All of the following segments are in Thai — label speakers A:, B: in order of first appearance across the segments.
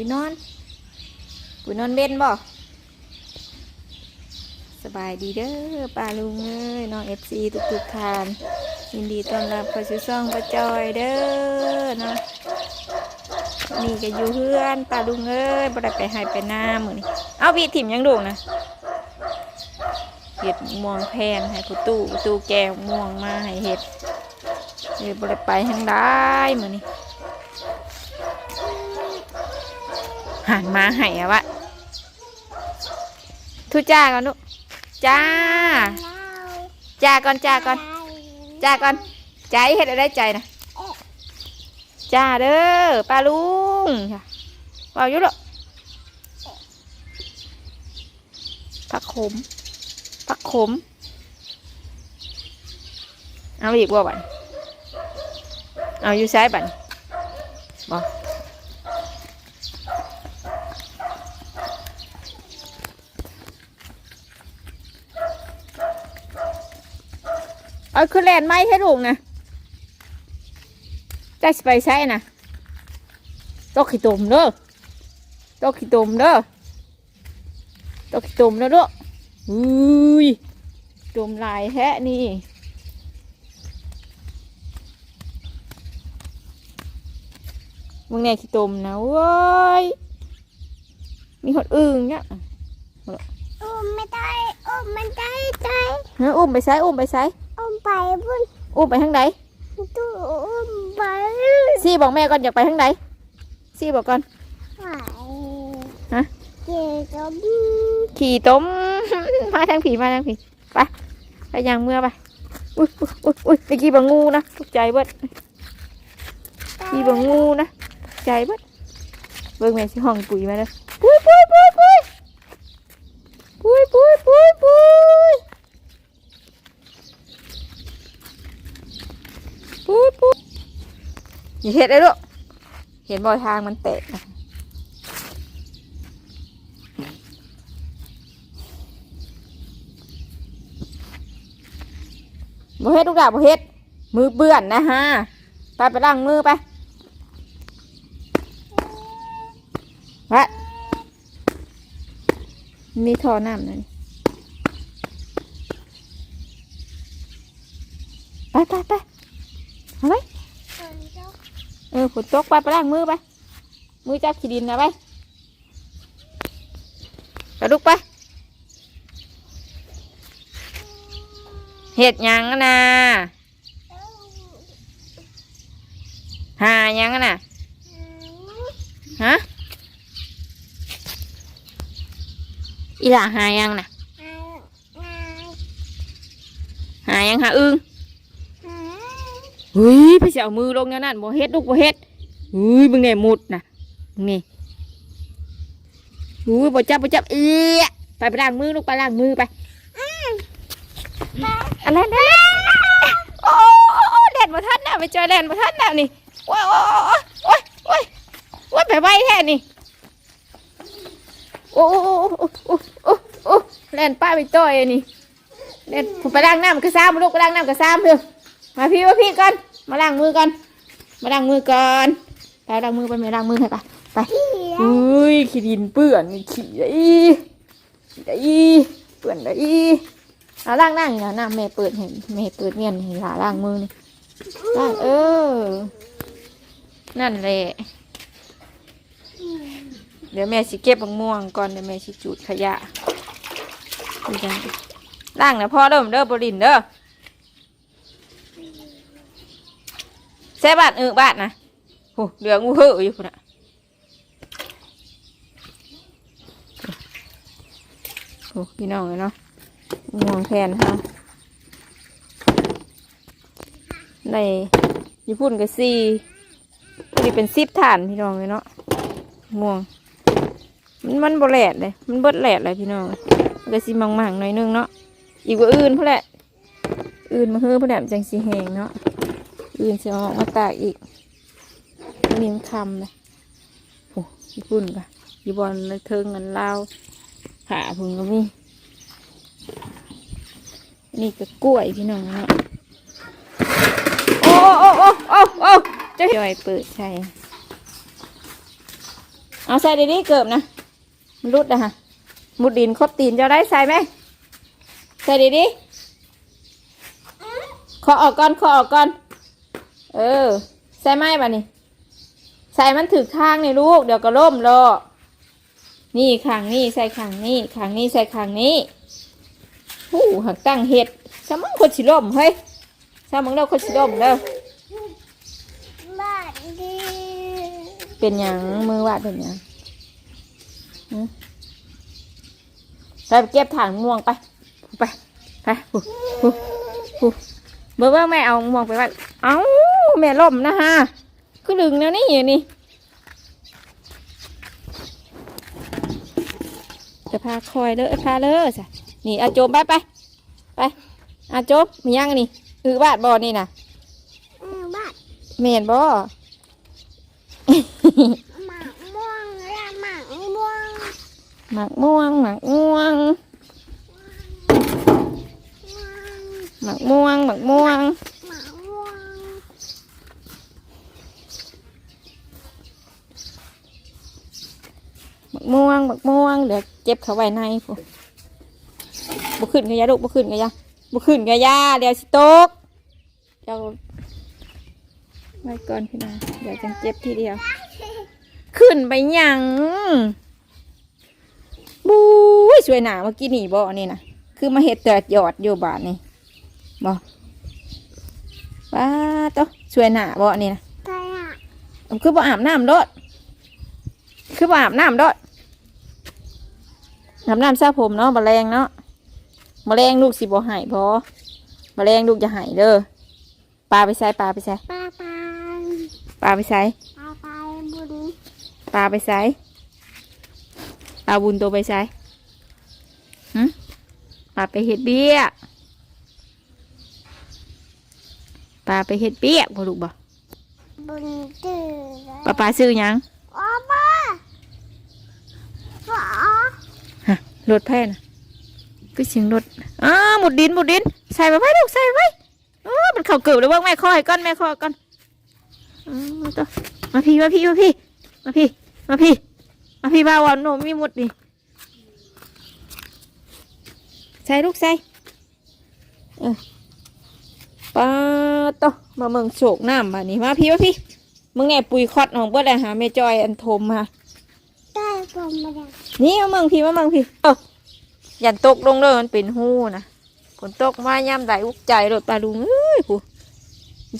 A: ปุ๋ยนอน ปุ๋ยนอนเว้นบ่สบายดีเด้อป้าลุงเอ้ยน้องเอฟซีทุกทุกๆทาน ยินดีต้อนรับเข้าสู่ช่องป้าจอยเด้อเนาะนี่ก็อยู่เพื่อนป้าลุงเอ้ยบ่ได้ไปให้ไปหน้ามือนี่เอาวีถิ่มยังดูนะเห็ดม่วงแพนให้กูตู้ตู้แกงม่วงมาให้เห็ดเดี๋ยวบ่ได้ไปทางได้มือนี่ หันมาให้อะวะทุจ้าก่อนลูกจ้า จ้าก่อนจ้าก่อนจ้าก่อนใจเฮ็ดอะไรใจนะจ้าเด้อป้าลุงค่ะว่าอยู่หรอกผักขมผักขมเอาอีกว่าบันเอาอยู่ใช้บันบอก เอาคือแลนไม้ให้ลูกนะจะสิไปใช้นะตกขี้ตุ่มเด้อตกขี้ตุ่มเด้อตกขี้ตุ่มเด้อลูกอุ้ยตุ่มลายแฮะนี่มึงแน่ขี้ตุ่มนะเว้ยมีหดอึ่งเนี่ย
B: อุ้มไม่ได้อุ้มไม่ได้ใจ
A: เฮ้ยอุ้มไปใช้อุ้มไปใช้
B: อุ้ม ไปบุญ
A: อุ้มไปทางไหน
B: ตู้อุ้มไป
A: ซี่บอกแม่ก่อนอยากไปทางไหนซี่บอกก่อน
B: ไหว
A: ฮะ
B: เกี่ยวกับ
A: ขี่ต้มมาทางผีมาทางผีไปไปยางเมื่อไปอุ้ยอุ้ยอุ้ยอุ้ยตะกี้บังงูนะตกใจเบิดกี้บังงูนะตกใจเบิดเบิ่งแม่สิห้องปุ๋ยมาเลยปุ้ยปุ้ยปุ้ยปุ้ยปุ้ยปุ้ยปุ้ยปุ้ยปุ้ยปุ้ย อย่าเห็ดเลยลูกเห็นบอยทางมันเตะนะบ่เฮ็ดลูกดาบ่เฮ็ด มือเปื้อนนะฮะไปไปล้างมือไปวะมีท่อน้ำนั่นไปไปไปเอาไป เออฝนตกไปไปล้างมือไป มือจับขี้ดินนะไปไปลุกไปเห็ดยังนะหายังนะฮะอีหล่าหายังนะหาหยังหาอึง เฮ้ยพี่เสียเอามือลงเนี่ยนั่นบ่เฮ็ดลูกบ่เฮ็ดเฮ้ยมึงเนี่ยมุดนะมึงนี่อุ้ยบ่จับบ่จับเอี้ยไปไปล้างมือลูกไปล้างมือไปอะไรนะโอ้แดดมาทันน่ะไปเจอแดดมาทันน่ะนี่โอ้ยโอ้ยโอ้ยโอ้ยโอ้ยไปไวแท้นี่โอ้โอ้โอ้โอ้โอ้โอ้แล่นป้าไปต่อยนี่แล่นผมไปล้างน้ำกระซ้ำลูกไปล้างน้ำกระซ้ำเถอะ มาพี่มาพี่กันมาล้างมือกันมาล้างมือก่อนไปล้างมือไปไม่ล้างมือให้ไปไปอุ้ยขี้ดินเปื้อนขี้ได้อีขี้ได้อีเปื้อนได้อีเอาล่างนั่งอยู่นะน้ำแม่เปิดเห็นแม่เปิดเงียนเห็นหาล่างมือนี่ล่างเออ นั่นแหละเดี๋ยวแม่สิเก็บมะม่วงก่อนเดี๋ยวแม่สิจูดขยะดูจังล่างนะพ่อเริ่มเด้อบรินเด้อ แซ่บาดเออบาดนะโอ้เหลืองอูเหออยู่นะโอ้พี่น้องเลยเนาะม่วงแทนค่ะในญี่ปุ่นก็สี่นี่เป็นซิบฐานพี่น้องเลยเนาะม่วง มันมันบแหลดเลย มันเบิดแหลดเลยพี่น้องมันก็สิมังมังๆหน่อยนึงเนาะอีกว่าอื่นเพื่อแหละ อื่นมาเฮือพอแหละมันจังสีแหงเนาะ อื่นจะออกมาตากอีกอันนี้มันคำเลยโอ้ญี่ปุ่นกะญี่ปุ่นเลเทิงเงินเล่าหาพึ่งก็มีนี่ก็กล้วยพี่น้องเนาะโอ้โอ้โอ้โอ้โอ้จะย่อยเปิดใช่เอาใส่ดีๆเกิบนะมันรุดนะฮะมุดดินคบตีนจะได้ใส่ไหมใส่ดีๆขอออกก่อนขอออกก่อน เออ ใส่ไมบ้านี่ใส่มันถึกทางในลูก เดี๋ยวก็ล่มรอนี่ขางนี่ใส่ขางนี่ขางนี่ใส่ขางนี้หูหักตั้งเห็ดสมังคนสิล่มเฮ้ยสมังเราคนสิล่มเด้อ
B: บานดี
A: เป็นหยังมือวาดเป็นหยังไปเก็บถ่านม่วงไป ไป ไปผู้ผู้ผู้เบอร์ว่าแม่เอาม่วงไปไว้เอ้า แม่ล่มนะฮะคือดึงแล้วนี่อยู่นี่จะพาคอยเลยพาเลยจ้ะนี่อาโจมไปไปไปอาโจมมียังอันนี่อือบาดบอนี่นะ
B: เออบ้าน
A: เมนบอ
B: หมากม่วงและหมากม่วง
A: หมักม่วงหมักม่วงหมักม่วงหมักม่วง
B: หมากม่วง
A: ห มักม่วงหมักม่วงเดี๋ยวเจ็บเขาไว้ในพวกบุขึ้นกันยาลูกบุขึ้นกันยาบุขึ้นกันยาเดี๋ยวสิตกเจ้าไว้ก่อนพี่นาเดี๋ยวจังเจ็บทีเดียว ขึ้นไปหยังบู๊ยสวยหนาเมื่อกี้นี่บ่อันนี่นะคือมาเห็ดแต่หยอดอยู่บาทนี่บ่ป้าโตะสวยหนาบ่อันนี่นะ
B: ใครอะ
A: คือบ่อาบน้ำโดดคือบ่อาบน้ำโด ดอาบน้ำซาผมเนาะแมลงเนาะแมลงลูกสิบ่ใหายพอแมลงลูกจะใหายเด้อปลาไปใส่ปลาไปใส่
B: ปลาปลา
A: ปลาไปใส่
B: ปลาปลาบุญ
A: ปลาไปใส่ปลาบุญตัวไปใส่หึปลาไปเห็ดเบี้ยปลาไปเห็ดเบี้ยบ่ลูกบ่
B: บุญตื่
A: ปลาปลาซื้อหยัง
B: อ๋อป้าป๋า ร
A: ถแพ่นะก็เสียงรถอ้าหมุดดินหมุดดิน ใส่ไปไว้ลูกใส่ไว้เออมันเข่าเกือบแล้วเว่าแม่คอยก้อนแม่คอยก้อนอืมตัวมาพี่มาพี่มาพี่มาพี่มาพี่มาพี่บ้าวหนูมีหมุดดิใส่ลูกใส่เออปลาโตะมาเมืองโศกน้ำบ้านี้มาพี่มาพี่มึงแน่ปุยคอดของเพื่อนหาแม่จอยอันโทมมา
B: ผมมาแล้ว
A: นี่มามืองพี่มามืองพี่เออยันตกลงเลยมันเป็นหูนะฝนตกมาย่ำไหลอุกใจรถปลาลุงเอ้ยผู้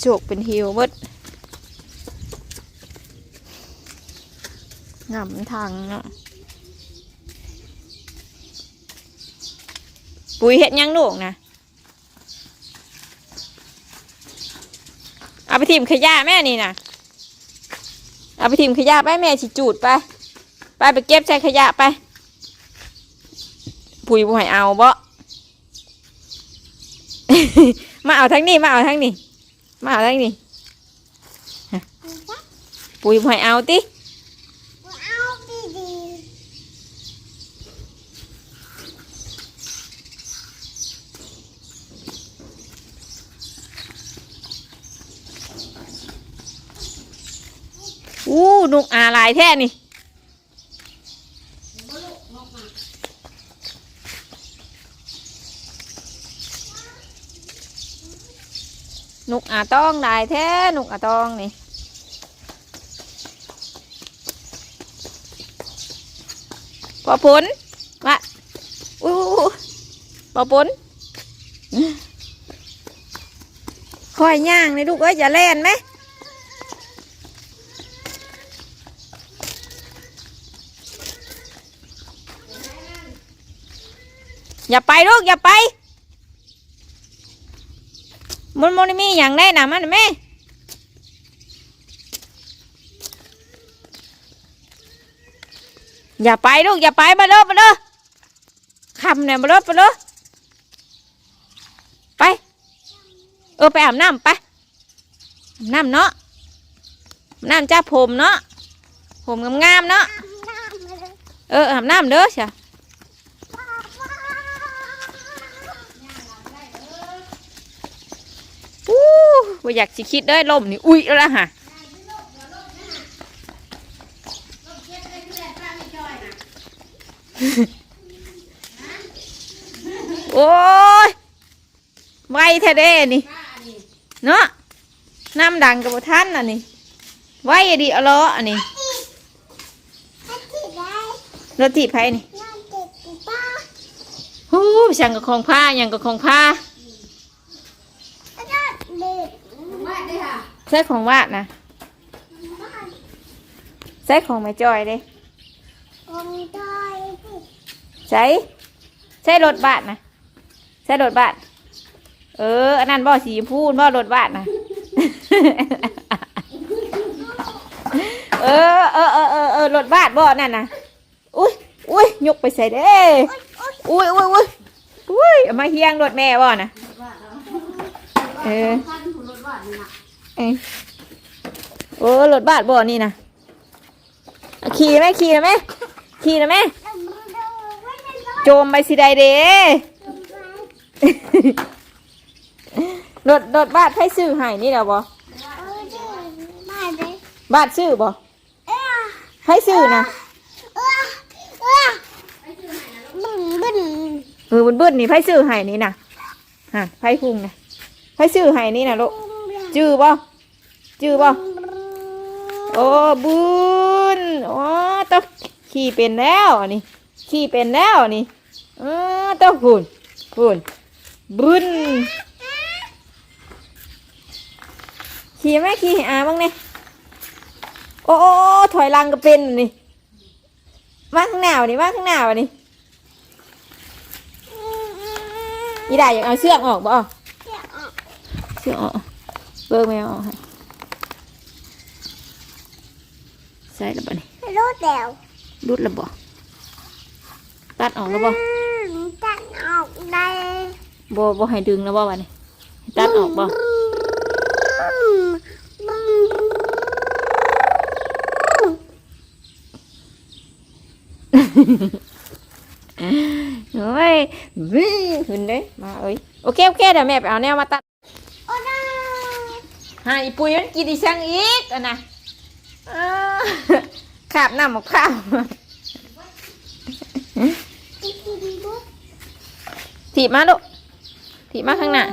A: โฉกเป็นหิวหมดงำทางเนาะปุ๋ยเห็ดยังลูกนะเอาไปทิมขยะแม่นี่นะเอาไปทิมขยะไปแม่สิจูดไป ไปไปเก็บใส่ขยะไปปุ๋ยบ่ให้เอาบ่มาเอาทั้งนี้มาเอาทั้งนี้มาเอาทั้งนี้ฮะปุ๋ยบ่ให้เอาติ
B: เอาดีดี
A: อู้นุกอาหลายแท้นี่ นุกอาต้องหลายแท้นุกอาต้องนี่ปอผลมาอู้ปอผลคอยย่างเลยลูกเอ้ยอย่าเล่นไหมอย่าไปลูกอย่าไป มันมันมีอย่างได้นะมันแม่อย่าไปลูกอย่าไปมาเลยมาเลยคำเนี่ยมาเลยมาเลยไป เออไปอาบน้ำไปน้ำเนาะน้ำจ้าผมเนาะผมงามๆเนาะเอออาบน้ำเด้อจ้ะ
B: ป้าป้า
A: อู้ ว่าอยากสิคิดได้อลมนี่อุ้ยแล้วล่ะฮะโอ้ยไวแท้เด้นี่เนาะน้ำดังกับท่านน่ะนี่ไวอะดิเอาล้ออันนี้
B: ถ้าที่ได้
A: รถถีบไผนี่
B: นอนเด็กกูป้า
A: ฮู้ช่างกับของผ้าหยังกับของผ้า
B: ถ้าได้เด็ก
A: ใส่ของวาดนะใส่ของไม่จอยเด้
B: คงได้สิ
A: ใส่ใส่รถบาทนะใส่รถบาทเอออันนั้นบ่สีชมพูบ่รถบาทนะเออเออเออเออเออรถบาทบ่นั่นนะอุ้ยอุ้ยยกไปใส่เด้อุ้ยอุ้ยอุ้ยอุ้ยเอามาเฮียงรถแม่บ่นะเออเออ โอ้รถบาทบ่นี่นะขี่ไหมขี่นะไหมขี่นะไหม
B: แล้วไว้ในรถ
A: โจมไปสิใดเด้รถรถบาทให้ซื้อให้นี่แหละบ่
B: เอาด
A: ซื้อบ่ให้ซื้อนะ
B: เอ้ยเอ้ยบึ้นบึ้น
A: เออบุญบุญนี่ไผซื้อให้นี่นะฮะไผพุงนะไผซื้อให้นี่นะลูกจื้อบ่ จื้อบ่โอ้บุญโอ้ต้องขี่เป็นแล้วนนี้ขี่เป็นแล้วนนี้เออต้องบุญบุญบุญขี่ไหมขี่อาบ้างเนี่ยโอ้โอถอยหลังก็เป็นนี่มาข้างหน้าวันนี้มาข้างหน้าวันนี้อีด่าอยากเอาเสื้อออกบ่เสื้อกออกเบิกไม่เอออกให้ ใส่แล้วบ่นี่
B: รถแล้ว
A: รุดแล้วบ่ตัดออกแล้วบ่
B: ตัดออกได้
A: บ่บ่ให้ดึงแล้วบ่วะนี่ให้ตัดออกบ่โอ้ยวิ่งขึ้นเด้มาเอ้ยโอเคโอเคเดี๋ยวแม่ไปเอาแนวมาตัด
B: โอ้ได้
A: หาอีปุยมันกินอีช่างอีกอะนะอ้า ขาบน้ำหมกข้าวถีบมาลูกถีบมาข้างหน้า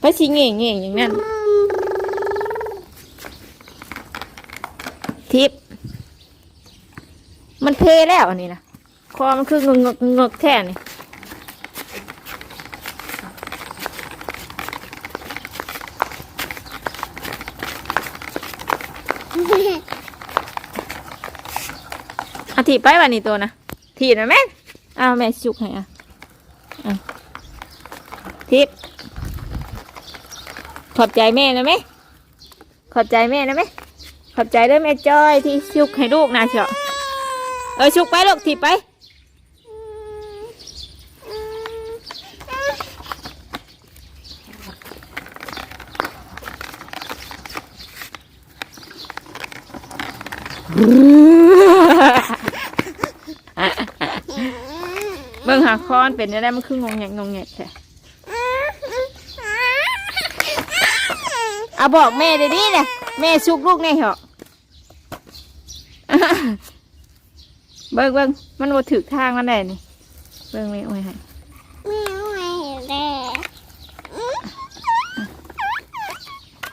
A: ไปชิเง่งเง่งอย่างนั้นทิปมันเพแล้วอันนี้นะคอมันคืองงกงกแท่นี่เอาถีบไปวันนี้ตัวนะถีบนะแม่เอาแม่จุกให้อะทิปขอบใจแม่นะแม่ขอบใจแม่นะแม่ขอบใจด้วยแม่จ้อยที่ชุกให้ลูกนะเชียวเออชุกไปลูกถีบไป เบิ่งหาค อนเป็นได้มันคืองงแงกงงแงกแท้เอาบอกแม่เดี๋ยวนี้เนี่ยแม่ชุกลูกแน่เหรอเบิ่งเบิ่งมันบ่ถึกทางมันได้นี่เบิ่งไม่โอ้ยให้
B: ไม่ไหวแล้ว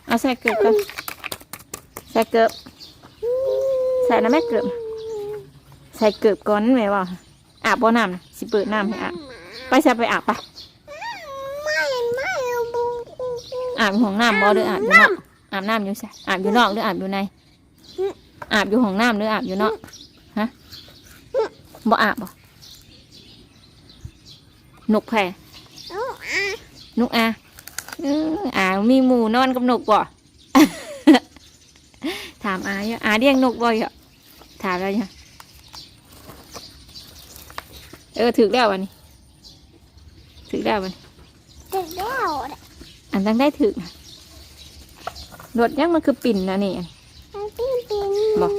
A: เอาใส่เกลือก่อนใส่เกลือใส่น้ำแม่เกลือใส่เกลือก่อนแม่ว่าอาบบ่น้ำนะ สิเปิดน้ำให้อาบไปใส่ไปอาบไป
B: ไม่ไม่บุ๊ก
A: อาบอยู่ห้องน้ำบ่หรืออาบอยู่นอกอาบน้ำอยู่ใส่อาบอยู่นอกหรืออาบอยู่ใน อาบอยู่ห้องน้ำหรืออาบอยู่นอกฮะบ่อาบบ่นกแพร
B: เอาอะ
A: นกอาเอออามีหมูนอนกับนกบ่ถามอาอยู่อาเลี้ยงนกบ่อยอะถามแล้วยัง เออถึกแล้ววันนี้ถึกแล้ววันนี้
B: เด็กแล้ว
A: อันตั้งได้ถึกน่ะรถยังมันคือปิ่นนะนี่
B: มันปิ้นปิ้น
A: บอก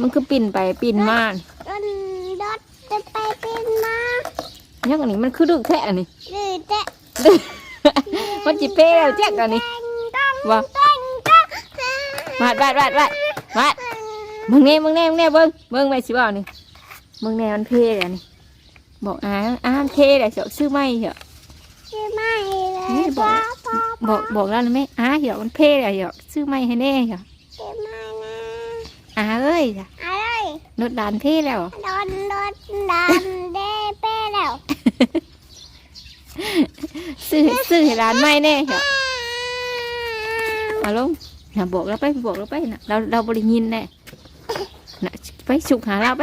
A: มันคือปิ่นไปปิ่นมา
B: รถรถจะไปเป็นมา
A: ยังอันนี้มันคือดึกแท้อันนี้
B: หรือจะ
A: มันจิเป้แล้วแจ๊กอันนี้
B: ต้อง
A: ว่า
B: ต้องต้อง
A: วาดวาดวาดวาดวาดมึงแน่มึงแน่มึงแน่เบิ้งเบิ้งไปสิบ่าวนี่มึงแน่มันเพลเลยนี่ บอกอ่าอ่ามันเพลเลยเสียวซื้อไม่เหรอ
B: ชื่อไม่เล
A: เฮ้
B: ย
A: ยบอก
B: ป้าป้า
A: บอกบอกแล้วนะแม่อ่าเหรอมันเพลเลยเหรอซื้อไม่ให้แน่เหรอ
B: ชื่อไม่นะ
A: อ่าเอ้ยจ้ะ
B: อะไร
A: นดดานเพลแล้ว
B: โดนโดนดันเด้เป้แล้ว
A: ซื้อซื้อให้ร้านไม่แน่เหรอเอาลงน่ะบอกแล้วไปบอกแล้วไปน่ะเราเราบริยินแน่น่ะไปฉุกหาเราไป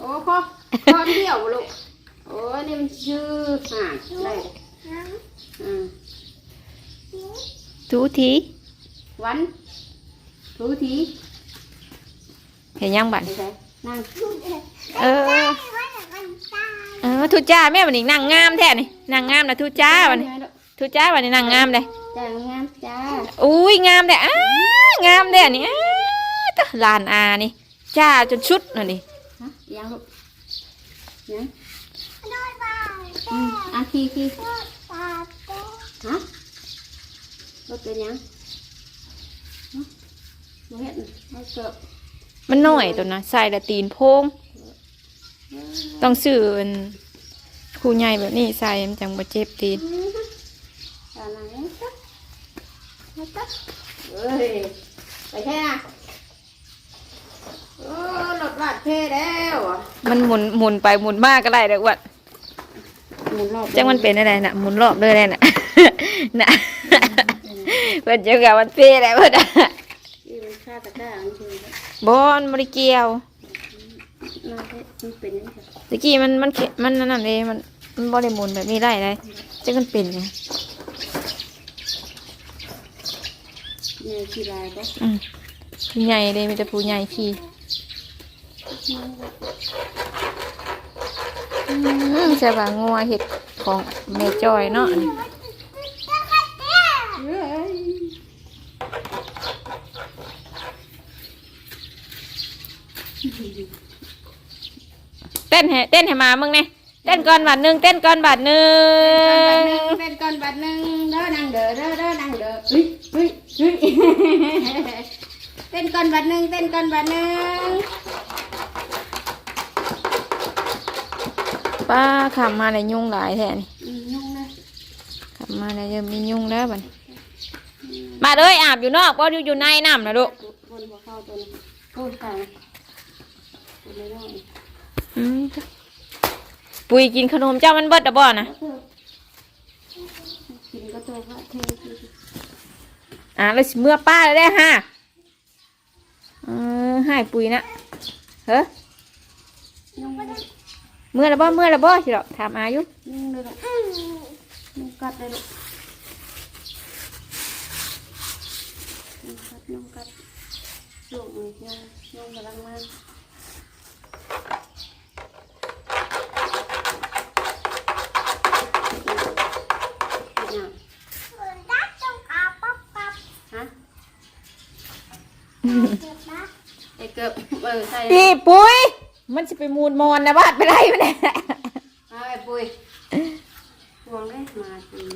C: โอ้พ่อพ่อเที่ยวบ่ลูกโอ้นี่มันชื่อห่านอะไรอืม
A: ทูที
C: วันทูที
A: เห็นยังบัด
C: ไปใส่นั่ง
A: เออเออทุจ้าแม่วันนี้นางงามแท้นี่นางงามนะทุจ้าวันนี้ทุจ้าวันนี้นางงามเลย
C: จ้างามจ้า
A: อุ้ยงามแท้อ้างามแท้นี่อ้าตะลานอานี่จ้าจนชุดน่ะนี่
C: ฮะ ยังลูกยังอืมอะขี่ขี่ฮะรถเป็นยังฮะบ่เห็นเอาเกิบ
A: มันน้อยตัวนะใส่ละตีนโพง ต้องซื้อเป็นคู่ใหญ่แบบนี้ใส่มันจังบ่เจ็บตีน
C: ตาหนังยังตักยังตักเฮ้ยไปแค่น่ะโอ้รถ ลาดเพแล้ว
A: มันหมุนหมุนไปหมุนมากก็ได้เด้ออ้วัด
C: หมุนรอบ
A: จังมันเป็นอะไรน่ะหมุนรอบเลยแน่น่ะน่ะเพิ่นจังกับมันเป้ได้เพิ่นอะ
C: ที่มันฆ่าตะกร้ามันคือ
A: บ่มันบ่ได้เกียว
C: น่าจะมันเป็นยังไง
A: ตะกี้มันมันเขมันนั่นเองมันมันบ่ได้หมุนแบบนี้ได้เลยจังมันเป็นไง
C: เนี่ยขี้ลายก็
A: อืมผู้ใหญ่เลยมีแต่ผู้ใหญ่ขี่อืม ใช่ป่ะงัวเห็ดของแม่จอยเนาะอันนี้
C: เฮ้ย
A: เต้นให้เต้นให้มามึงเนี่ยเต้นก่อนบาทหนึ่งเต้นก่อนบาทหนึ่ง
C: เป็นก้อนบัดหนึ่งเด้อนั่งเด้อเด้อเด้อนั่งเด้อเฮ้ยเฮ้ยเฮ้ยเต้นก้อนบัดหนึ่งเต้นก้อนบัดหนึ่ง
A: ป้าขับมาในยุงหลายแท้นี่
C: อืมยุ่งนะ
A: ขับมาในยังมียุงแล้วบัดนี้มาเลยอาบอยู่นอกบ่อยู่อยู่ในน้ำนะลูก
C: บนหัวเข้าตัวนี้โอ้ยตายตัวนี้น้อย
A: อืมปุยกินขนมเจ้ามันเบิดอะบ่นะ
C: กินก็ตัวพระเทศ
A: อ่าแล้วสิเมื่อป้าเลยได้อฮะเออให้ปุยนะเฮ้อ
C: ยุ่ง เลย
A: เมื่อละบ่เมื่อละบ่สิหรอกถามอายุ
C: ยุ่งเลยลูกยุ่งกัดเลยลูกยุ่งกัดยุ่งกัดลูกนี่ยุ่งยุ่งกำลังมาฮะไอ้เกือบเออใส่
A: พี่ปุย มันจะไปมูลมอนนะบาดไปไรมันเนี่ย
C: เอาไอ้ปุ้ยพวงได้มาจริง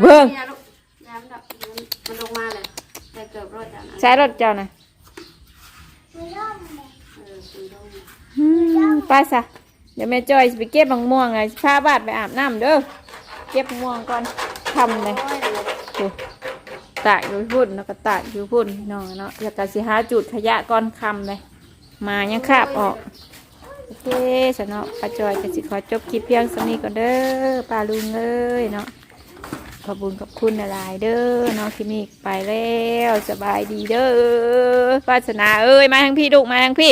A: เบิ่ง
C: ยาลูกยามดับมันมันลงมาเลยไอ้เกือบรอดจากนั้น
A: ใช้รถเจ้านะ
C: เออคือลง
A: อืมไปซะเดี๋ยวแม่จอยสิไปเก็บมะม่วงไงพาบาดไปอาบน้ำเด้อเก็บมะม่วงก่อนทำเลย
C: โอ้ย
A: ดูตากอยู่พุ่นแล้วก็ตากอยู่พุ่นเนาะเนาะอยากกะสิหาจุดขยะก่อนคำเลย มายังคาบออก โอเคสนเนาะป้าจอยจะสิขอจบคลิปเพียงสำนี้ก่อนเด้อป้าลุงเลยเนาะขอบคุญขอบคุณหลายเด้อเน้องคลินิกไปแล้วสบายดีเด้อวาสนาเอ้ยมาทางพี่ดุกมาทางพี่